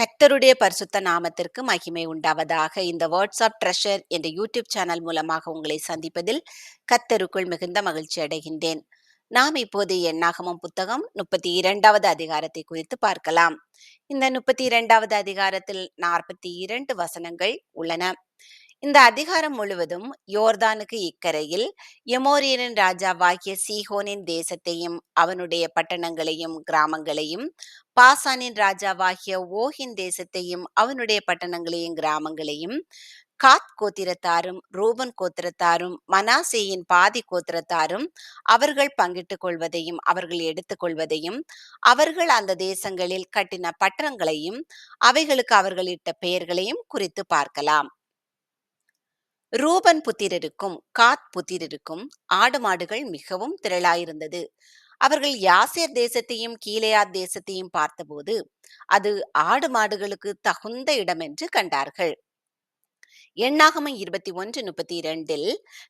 கர்த்தருடைய பரிசுத்த நாமத்திற்கு மகிமை உண்டாவதாக. இந்த வாட்ஸ்அப் ட்ரெஷர் என்ற யூடியூப் சேனல் மூலமாக உங்களை சந்திப்பதில் கர்த்தருக்குள் மிகுந்த மகிழ்ச்சி அடைகின்றேன். நாம் இப்போது எண்ணாகமம் புத்தகம் முப்பத்தி இரண்டாவது அதிகாரத்தை குறித்து பார்க்கலாம். இந்த முப்பத்தி இரண்டாவது அதிகாரத்தில் நாற்பத்தி இரண்டு வசனங்கள் உள்ளன. இந்த அதிகாரம் முழுவதும் யோர்தானுக்கு இக்கரையில் எமோரியனின் ராஜாவாகிய சீஹோனின் தேசத்தையும் அவனுடைய பட்டணங்களையும் கிராமங்களையும் பாசானின் ராஜாவாகிய ஓஹின் தேசத்தையும் அவனுடைய பட்டணங்களையும் கிராமங்களையும் காத் கோத்திரத்தாரும் ரூபன் கோத்திரத்தாரும் மனாசேயின் பாதி கோத்திரத்தாரும் அவர்கள் பங்கிட்டுக் கொள்வதையும் அவர்கள் எடுத்துக்கொள்வதையும் அவர்கள் அந்த தேசங்களில் கட்டின பட்டணங்களையும் அவைகளுக்கு அவர்களிட்ட பெயர்களையும் குறித்து பார்க்கலாம். ரூபன் புத்திரருக்கும் காத் புத்திரருக்கும் ஆடு மாடுகள் மிகவும் திரளாயிருந்தது. அவர்கள் யாசேர் தேசத்தையும் கீலேயாத் தேசத்தையும் பார்த்தபோது அது ஆடு மாடுகளுக்கு தகுந்த இடம் என்று கண்டார்கள். எண்ணாகம இருபத்தி ஒன்று முப்பத்தி இரண்டில்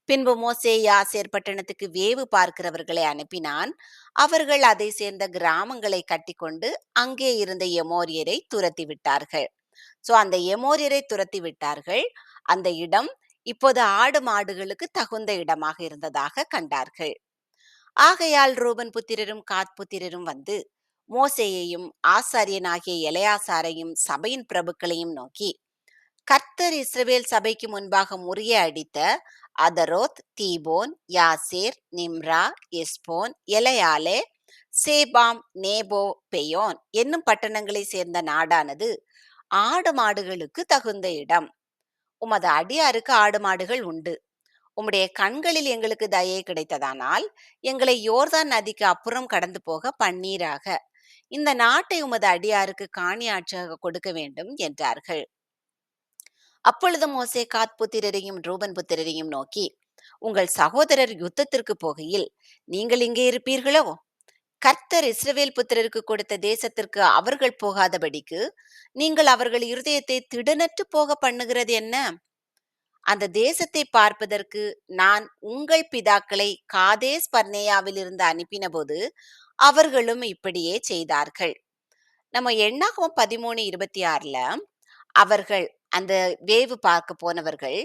பின்பு மோசே யாசேர் பட்டணத்துக்கு வேவு பார்க்கிறவர்களை அனுப்பினான். அவர்கள் அதை சேர்ந்த கிராமங்களை கட்டிக்கொண்டு அங்கே இருந்த எமோரியரை துரத்தி விட்டார்கள் சோ அந்த எமோரியரை துரத்தி விட்டார்கள் அந்த இடம் இப்போது ஆடு மாடுகளுக்கு தகுந்த இடமாக இருந்ததாக கண்டார்கள். ஆகையால் ரூபன் புத்திரரும் காத் புத்திரரும் வந்து மோசேயையும் ஆசாரியனாகிய எலையாசாரையும் சபையின் பிரபுக்களையும் நோக்கி கர்த்தர் இஸ்ரவேல் சபைக்கு முன்பாக முறிய அடித்த அதரோத் தீபோன் யாசேர் நிம்ரா எஸ்போன் எலையாலே சேபாம் நேபோ பெயோன் என்னும் பட்டணங்களை சேர்ந்த நாடானது ஆடு மாடுகளுக்கு தகுந்த இடம். உமது அடியாருக்கு ஆடு மாடுகள் உண்டு. உம்முடைய கண்களில் எங்களுக்கு தயை கிடைத்ததானால் எங்களை யோர்தான் நதிக்கு அப்புறம் கடந்து போக பன்னீராக. இந்த நாட்டை உமது அடியாருக்கு காணியாட்சியாக கொடுக்க வேண்டும் என்றார்கள். அப்பொழுது மோசே காத் புத்திரரையும் ரூபன் புத்திரரையும் நோக்கி உங்கள் சகோதரர் யுத்தத்திற்கு போகையில் நீங்கள் இங்கே இருப்பீர்களோ? கர்த்தர் இஸ்ரவேல் புத்திரருக்கு கொடுத்த தேசத்திற்கு அவர்கள் போகாதபடிக்கு நீங்கள் அவர்கள் இருதயத்தை திடனற்று போக பண்ணுகிறது என்ன? அந்த தேசத்தை பார்ப்பதற்கு நான் உங்கள் பிதாக்களை காதேஸ் பர்னேயாவில் இருந்து அனுப்பின போது அவர்களும் இப்படியே செய்தார்கள். நம்ம எண்ணாகவும் பதிமூணு இருபத்தி ஆறுல அவர்கள் அந்த வேவு பார்க்க போனவர்கள்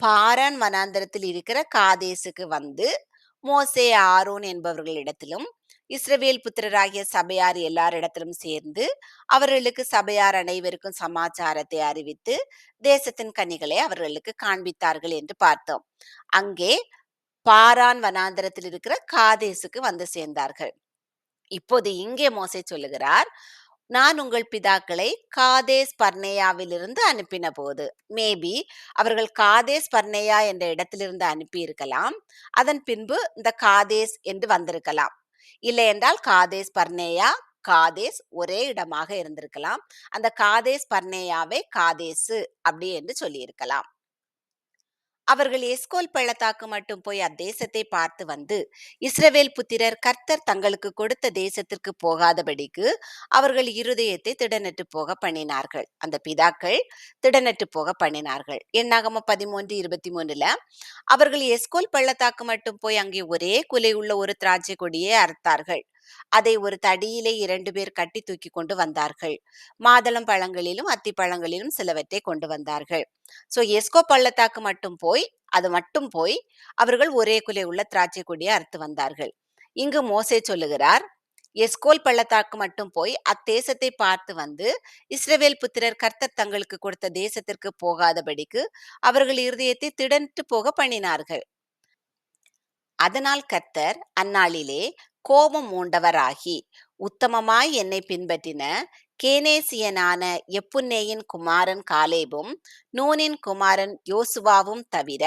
பாரான் வனாந்தரத்தில் இருக்கிற காதேசுக்கு வந்து மோசே ஆரோன் என்பவர்களிடத்திலும் இஸ்ரவேல் புத்திரராகிய சபையார் எல்லாரிடத்திலும் சேர்ந்து அவர்களுக்கு சபையார் அனைவருக்கும் சமாச்சாரத்தை அறிவித்து தேசத்தின் கனிகளை அவர்களுக்கு காண்பித்தார்கள் என்று பார்த்தோம். அங்கே பாரான் வனாந்தரத்தில் இருக்கிற காதேசுக்கு வந்து சேர்ந்தார்கள். இப்போது இங்கே மோசை சொல்லுகிறார் நான் உங்கள் பிதாக்களை காதேஸ் பர்னேயாவிலிருந்து அனுப்பின போது மேபி அவர்கள் காதேஸ் பர்னேயா என்ற இடத்திலிருந்து அனுப்பி இருக்கலாம் அதன் பின்பு இந்த காதேஸ் என்று வந்திருக்கலாம். இல்லை என்றால் காதேஸ் பர்னேயா காதேஸ் ஒரே இடமாக இருந்திருக்கலாம். அந்த காதேஸ் பர்னேயாவை காதேசு அப்படி என்று சொல்லியிருக்கலாம். அவர்கள் எஸ்கோல் பள்ளத்தாக்கு மட்டும் போய் அத்தேசத்தை பார்த்து வந்து இஸ்ரவேல் புத்திரர் கர்த்தர் தங்களுக்கு கொடுத்த தேசத்திற்கு போகாதபடிக்கு அவர்கள் இருதயத்தை திடநட்டு போக பண்ணினார்கள். அந்த பிதாக்கள் திடநட்டு போக பண்ணினார்கள். எண்ணாகம பதிமூன்று இருபத்தி மூணுல அவர்கள் எஸ்கோல் பள்ளத்தாக்கு மட்டும் போய் அங்கே ஒரே குலை உள்ள ஒரு திராட்சை கொடியை அறுத்தார்கள். அதை ஒரு தடியிலே இரண்டு பேர் கட்டி தூக்கி கொண்டு வந்தார்கள். மாதளம் பழங்களிலும் அத்தி பழங்களிலும் சிலவற்றை கொண்டு வந்தார்கள். சோ எஸ்கோ பள்ளத்தாக்கு மட்டும் போய் அது மட்டும் போய் அவர்கள் ஒரே குலை உள்ள திராட்சை கொடியை அறுத்து வந்தார்கள். இங்கு மோசே சொல்லுகிறார் எஸ்கோல் பள்ளத்தாக்கு மட்டும் போய் அத்தேசத்தை பார்த்து வந்து இஸ்ரவேல் புத்திரர் கர்த்தர் தங்களுக்கு கொடுத்த தேசத்திற்கு போகாதபடிக்கு அவர்கள் இருதயத்தை திடன்ட்டு போக பண்ணினார்கள். அதனால் கர்த்தர் அந்நாளிலே கோபம் மூண்டவராகி உத்தமமாய் என்னை பின்பற்றின கேனேசியனான எப்புன்னேயின் குமாரன் காலேபும் நூனின் குமாரன் யோசுவாவும் தவிர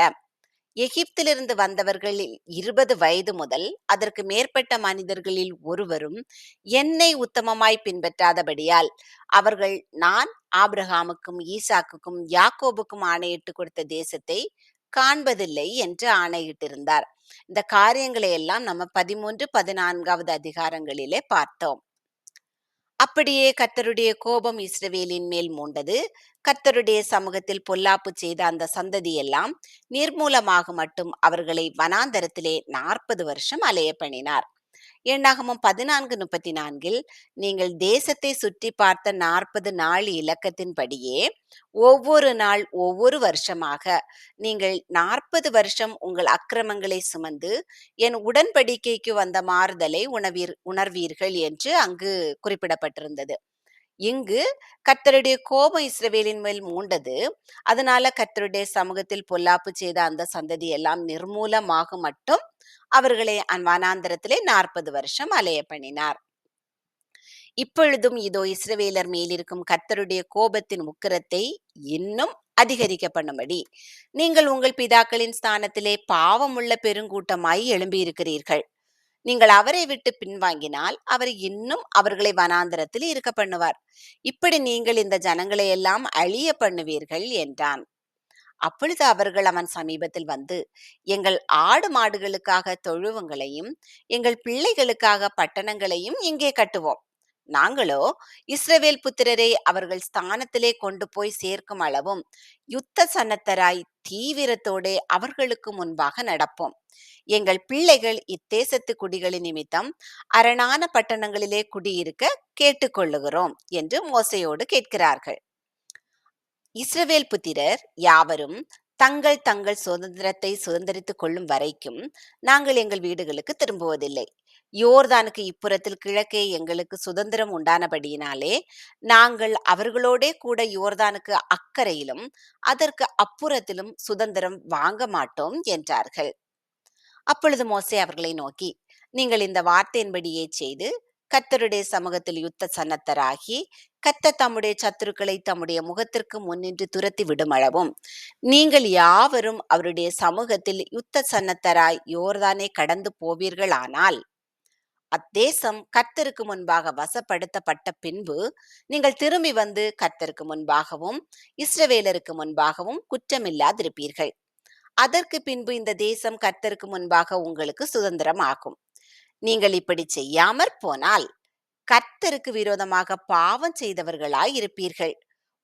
எகிப்திலிருந்து வந்தவர்களில் இருபது வயது முதல் அதற்கு மேற்பட்ட மனிதர்களில் ஒருவரும் என்னை உத்தமமாய் பின்பற்றாதபடியால் அவர்கள் நான் ஆபிரகாமுக்கும் ஈசாக்குக்கும் யாக்கோபுக்கும் ஆணையிட்டு கொடுத்த தேசத்தை காண்பதில்லை என்று ஆணையிட்டிருந்தார். இந்த காரியங்களை எல்லாம் நம்ம பதிமூன்று பதினான்காவது அதிகாரங்களிலே பார்த்தோம். அப்படியே கர்த்தருடைய கோபம் இஸ்ரவேலின் மேல் மூண்டது. கர்த்தருடைய சமூகத்தில் பொல்லாப்பு செய்த அந்த சந்ததி எல்லாம் நிர்மூலமாக மட்டும் அவர்களை வனாந்தரத்திலே நாற்பது வருஷம் அலைய பண்ணினார் எண்ணாகமும் பதினான்கு முப்பத்தி நான்கில் நீங்கள் தேசத்தை சுற்றி பார்த்த நாற்பது நாள் இலக்கத்தின்படியே ஒவ்வொரு நாள் ஒவ்வொரு வருஷமாக நீங்கள் நாற்பது வருஷம் உங்கள் அக்கிரமங்களை சுமந்து என் உடன்படிக்கைக்கு வந்த மாறுதலை உணவீர் உணர்வீர்கள் என்று அங்கு குறிப்பிடப்பட்டிருந்தது. இங்கு கர்த்தருடைய கோபம் இஸ்ரவேலின் மேல் மூண்டது. அதனால கர்த்தருடைய சமூகத்தில் பொல்லாப்பு செய்த அந்த சந்ததி எல்லாம் நிர்மூலமாக மட்டும் அவர்களை வனாந்தரத்திலே நாற்பது வருஷம் அலைய பண்ணினார். இப்பொழுதும் இதோ இஸ்ரவேலர் மேலிருக்கும் கர்த்தருடைய கோபத்தின் உக்கிரத்தை இன்னும் அதிகரிக்க பண்ணும்படி நீங்கள் உங்கள் பிதாக்களின் ஸ்தானத்திலே பாவமுள்ள பெருங்கூட்டமாய் எழும்பியிருக்கிறீர்கள். நீங்கள் அவரை விட்டு பின்வாங்கினால் அவர் இன்னும் அவர்களை வனாந்தரத்தில் இருக்க பண்ணுவார். இப்படி நீங்கள் இந்த ஜனங்களை எல்லாம் அழிய பண்ணுவீர்கள் என்றான். அப்பொழுது அவர்கள் அவன் சமீபத்தில் வந்து எங்கள் ஆடு மாடுகளுக்காக தொழுவங்களையும் எங்கள் பிள்ளைகளுக்காக பட்டணங்களையும் இங்கே கட்டுவோம். நாங்களோ இஸ்ரவேல் புத்திரரை அவர்கள் ஸ்தானத்திலே கொண்டு போய் சேர்க்கும் அளவும் யுத்த சன்னத்தராய் தீவிரத்தோடே அவர்களுக்கு முன்பாக நடப்போம். எங்கள் பிள்ளைகள் இத்தேசத்து குடிகளின் நிமித்தம் அரணான பட்டணங்களிலே குடியிருக்க கேட்டுக்கொள்ளுகிறோம் என்று மோசையோடு கேட்கிறார்கள். இஸ்ரவேல் புத்திரர் யாவரும் தங்கள் தங்கள் சுதந்திரத்தை சுதந்திரித்துக் கொள்ளும் வரைக்கும் நாங்கள் எங்கள் வீடுகளுக்கு திரும்புவதில்லை. யோர்தானுக்கு இப்புறத்தில் கிழக்கே எங்களுக்கு சுதந்திரம் உண்டானபடியினாலே நாங்கள் அவர்களோடே கூட யோர்தானுக்கு அக்கறையிலும் அதற்கு அப்புறத்திலும் சுதந்திரம் வாங்க மாட்டோம் என்றார்கள். அப்பொழுது மோசே அவர்களை நோக்கி நீங்கள் இந்த வார்த்தையின்படியே செய்து கத்தருடைய சமூகத்தில் யுத்த சன்னத்தராகி கத்த தம்முடைய சத்துருக்களை தம்முடைய முகத்திற்கு முன்னின்று துரத்தி விடுமளவும் நீங்கள் யாவரும் அவருடைய சமூகத்தில் யுத்த சன்னத்தராய் யோர்தானே கடந்து போவீர்களானால் அத்தேசம் கர்த்தருக்கு முன்பாக வசப்படுத்தப்பட்ட பின்பு நீங்கள் திரும்பி வந்து கர்த்தருக்கு முன்பாகவும் இஸ்ரவேலருக்கு முன்பாகவும் குற்றமில்லாதிருப்பீர்கள். அதற்கு பின்பு இந்த தேசம் கர்த்தருக்கு முன்பாக உங்களுக்கு சுதந்திரம் ஆகும் நீங்கள் இப்படி செய்யாமற் போனால் கர்த்தருக்கு விரோதமாக பாவம் செய்தவர்களாய் இருப்பீர்கள்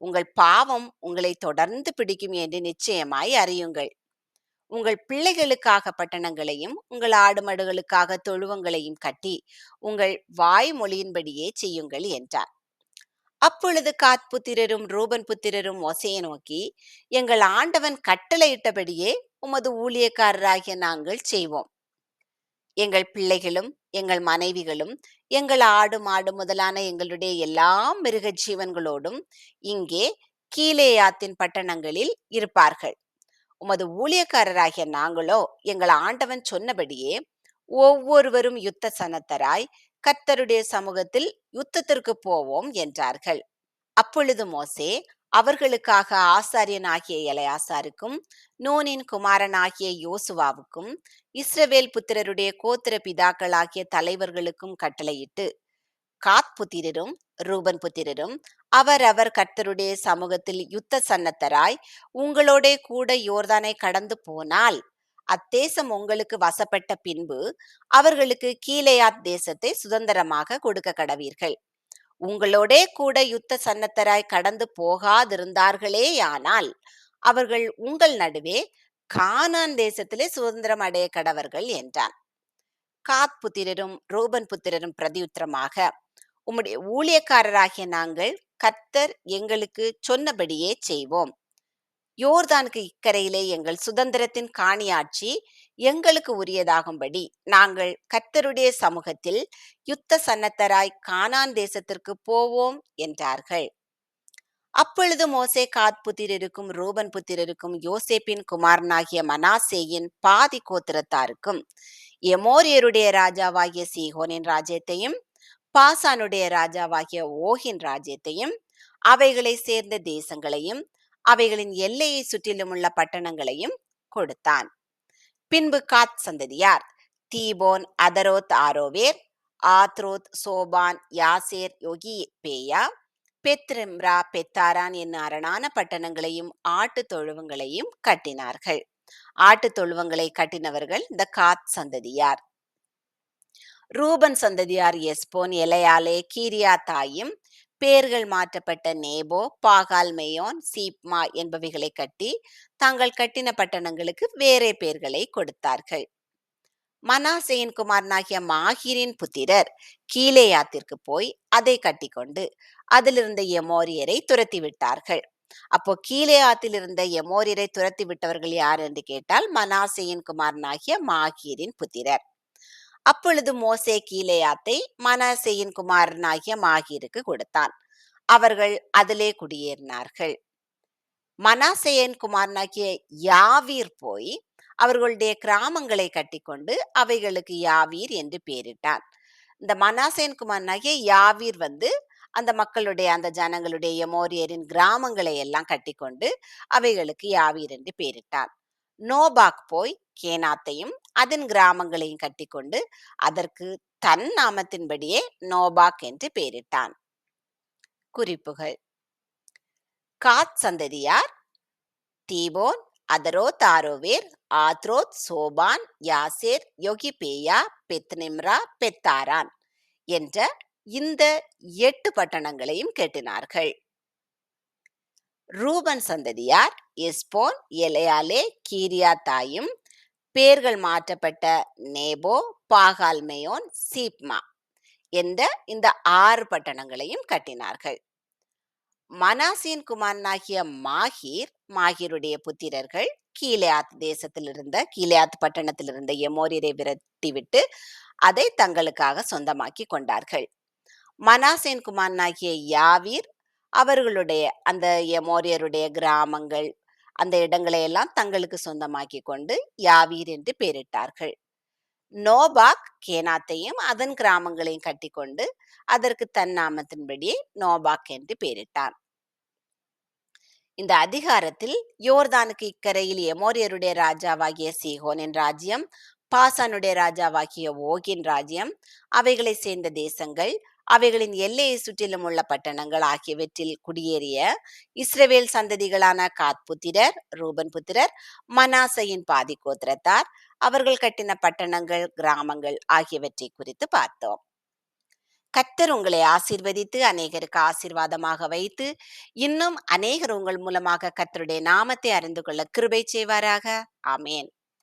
உங்கள் பாவம் உங்களை தொடர்ந்து பிடிக்கும் என்று நிச்சயமாய் அறியுங்கள். உங்கள் பிள்ளைகளுக்காக பட்டணங்களையும் உங்கள் ஆடு மாடுகளுக்காக தொழுவங்களையும் கட்டி உங்கள் வாய்மொழியின்படியே செய்யுங்கள் என்றார். அப்பொழுது காத் புத்திரரும் ரூபன் புத்திரரும் ஒசையை நோக்கி எங்கள் ஆண்டவன் கட்டளையிட்டபடியே உமது ஊழியக்காரராகிய நாங்கள் செய்வோம். எங்கள் பிள்ளைகளும் எங்கள் மனைவிகளும் எங்கள் ஆடு மாடு முதலான எங்களுடைய எல்லா மிருக ஜீவன்களோடும் இங்கே கீலேயாத்தின் பட்டணங்களில் இருப்பார்கள். உமது ஊழியக்காரராகிய நாங்களோ எங்கள் ஆண்டவன் சொன்னபடியே ஒவ்வொருவரும் யுத்த சனத்தராய் கர்த்தருடைய சமூகத்தில் யுத்தத்திற்கு போவோம் என்றார்கள். அப்பொழுது மோசே அவர்களுக்காக ஆசாரியனாகிய எலையாசாருக்கும் நூனின் குமாரனாகிய யோசுவாவுக்கும் இஸ்ரவேல் புத்திரருடைய கோத்திர பிதாக்களாகிய தலைவர்களுக்கும் கட்டளையிட்டு காத் புத்திரரும் ரூபன் புத்திரரும் அவரவர் கர்த்தருடைய சமூகத்தில் யுத்த சன்னத்தராய் உங்களோடே கூட யோர்தானை கடந்து போனால் அத்தேசம் உங்களுக்கு வசப்பட்ட பின்பு அவர்களுக்கு கீழையாத் தேசத்தை சுதந்திரமாக கொடுக்க கடவீர்கள் உங்களோடே கூட யுத்த சன்னத்தராய் கடந்து போகாதிருந்தார்களேயானால் அவர்கள் உங்கள் நடுவே கானான் தேசத்திலே சுதந்திரம் அடைய கடவர்கள் என்றான். காத் புத்திரரும் ரூபன் புத்திரரும் பிரதியுத்தரமாக உம்முடைய ஊழியக்காரராகிய நாங்கள் கர்த்தர் எங்களுக்கு சொன்னபடியே செய்வோம். யோர்தானுக்கு இக்கரையிலே எங்கள் சுதந்திரத்தின் காணியாட்சி எங்களுக்கு உரியதாகும்படி நாங்கள் கர்த்தருடைய சமூகத்தில் யுத்த சன்னத்தராய் கானான் தேசத்திற்கு போவோம் என்றார்கள். அப்பொழுது மோசே காத் புத்திரருக்கும் ரூபன் புத்திரருக்கும் யோசேப்பின் குமாரனாகிய மனாசேயின் பாதி கோத்திரத்தாருக்கும் எமோரியருடைய ராஜாவாகிய சீகோனின் ராஜ்யத்தையும் பாசானுடைய ராஜாவாகிய ஓகின் ராஜ்யத்தையும் அவைகளை சேர்ந்த தேசங்களையும் அவைகளின் எல்லையை சுற்றிலும் உள்ள பட்டணங்களையும் கொடுத்தான். பின்பு காத் சந்ததியார் Dibon Ataroth Aroer Atroth Shophan Jazer Jogbehah Bethnimrah Bethharan என்னும் அரணான பட்டணங்களையும் ஆட்டு தொழுவங்களையும் கட்டினார்கள். ஆட்டு தொழுவங்களை கட்டினவர்கள் இந்த காத் சந்ததியார். ரூபன் சந்ததியார் எஸ்போன் எலையாலே கீரியா தாயும் பேர்கள் மாற்றப்பட்ட நேபோ பாகால் மேயோன் சீப்மா என்பவைகளை கட்டி தாங்கள் கட்டின பட்டணங்களுக்கு வேறே பேர்களை கொடுத்தார்கள். மனாசேயின் குமாரனாகிய மாஹிரின் புத்திரர் கீழேயாத்திற்கு போய் அதை கட்டிக்கொண்டு அதிலிருந்த எமோரியரை துரத்தி விட்டார்கள் அப்போ கீலேயாத்தில் இருந்த எமோரியரை துரத்தி விட்டவர்கள் யார் என்று கேட்டால் மனாசேயின் குமாரனாகிய மாஹீரின் புத்திரர். அப்பொழுது மோசே கீலேயாத்தை மனாசேயின் குமாரனாகிய மாகீருக்கு கொடுத்தான். அவர்கள் அதிலே குடியேறினார்கள். மனாசேயன் குமாரனாகிய யாவீர் போய் அவர்களுடைய கிராமங்களை கட்டிக்கொண்டு அவைகளுக்கு யாவீர் என்று பேரிட்டான். இந்த மனாசேன் குமாரனாகிய யாவீர் வந்து அந்த மக்களுடைய அந்த ஜனங்களுடைய எமோரியரின் கிராமங்களை எல்லாம் கட்டிக்கொண்டு அவைகளுக்கு யாவீர் என்று பேரிட்டான். நோபாக் போய் கேனாத்தையும் அதன் கிராமங்களையும் கட்டிக்கொண்டு அதற்கு தன் நாமத்தின்படியே நோபாக் என்று பெயரிட்டான். குறிப்புகள். காத் சந்ததியார் தீபோன் அதரோ தாரோவேர் ஆத்ரோத் சோபான் யாசேர் யோகிபேயா பெத்னிம்ரா பெத்தாரான் என்ற இந்த எட்டு பட்டணங்களையும் கெட்டினார்கள். ரூபன் சந்ததியார் எஸ்போன் எலையாலே கீரியாத்தாயும் பேர்கள் மாற்றப்பட்ட நேபோ பாகால்மேயோன் சீப்மா என்ற இந்த ஆறு பட்டணங்களையும் கட்டினார்கள். மனாசின் குமாரனாகிய மாஹீர் மாஹீருடைய புத்திரர்கள் கீலேயாத் தேசத்தில் இருந்த பட்டணத்திலிருந்த பட்டணத்தில் இருந்த எமோரியரை விரட்டிவிட்டு அதை தங்களுக்காக சொந்தமாக்கி கொண்டார்கள். மனாசேன் குமாரனாகிய யாவீர் அவர்களுடைய அந்த எமோரியருடைய கிராமங்கள் அந்த இடங்களை எல்லாம் தங்களுக்கு சொந்தமாக்கி கொண்டு யாவீர் என்று பெயரிட்டார்கள். நோபாக் கேனாத்தையும் அதன் கிராமங்களையும் கட்டிக்கொண்டு அதற்கு தன் நாமத்தின்படியே நோபாக் என்று பெயரிட்டான். இந்த அதிகாரத்தில் யோர்தானுக்கு இக்கரையில் எமோரியருடைய ராஜாவாகிய சீகோனின் ராஜ்யம் பாசானுடைய ராஜாவாகிய ஓகின் ராஜ்யம் அவைகளை சேர்ந்த தேசங்கள் அவைகளின் எல்லையை சுற்றிலும் உள்ள பட்டணங்கள் ஆகியவற்றில் குடியேறிய இஸ்ரவேல் சந்ததிகளான காத் புத்திரர் ரூபன் புத்திரர் மனாசையின் பாதி கோத்திரத்தார் அவர்கள் கட்டின பட்டணங்கள் கிராமங்கள் ஆகியவற்றை குறித்து பார்த்தோம். கத்தர் உங்களை ஆசீர்வதித்து அநேகருக்கு ஆசீர்வாதமாக வைத்து இன்னும் அநேகர் உங்கள் மூலமாக கத்தருடைய நாமத்தை அறிந்து கொள்ள கிருபை செய்வாராக. ஆமேன்.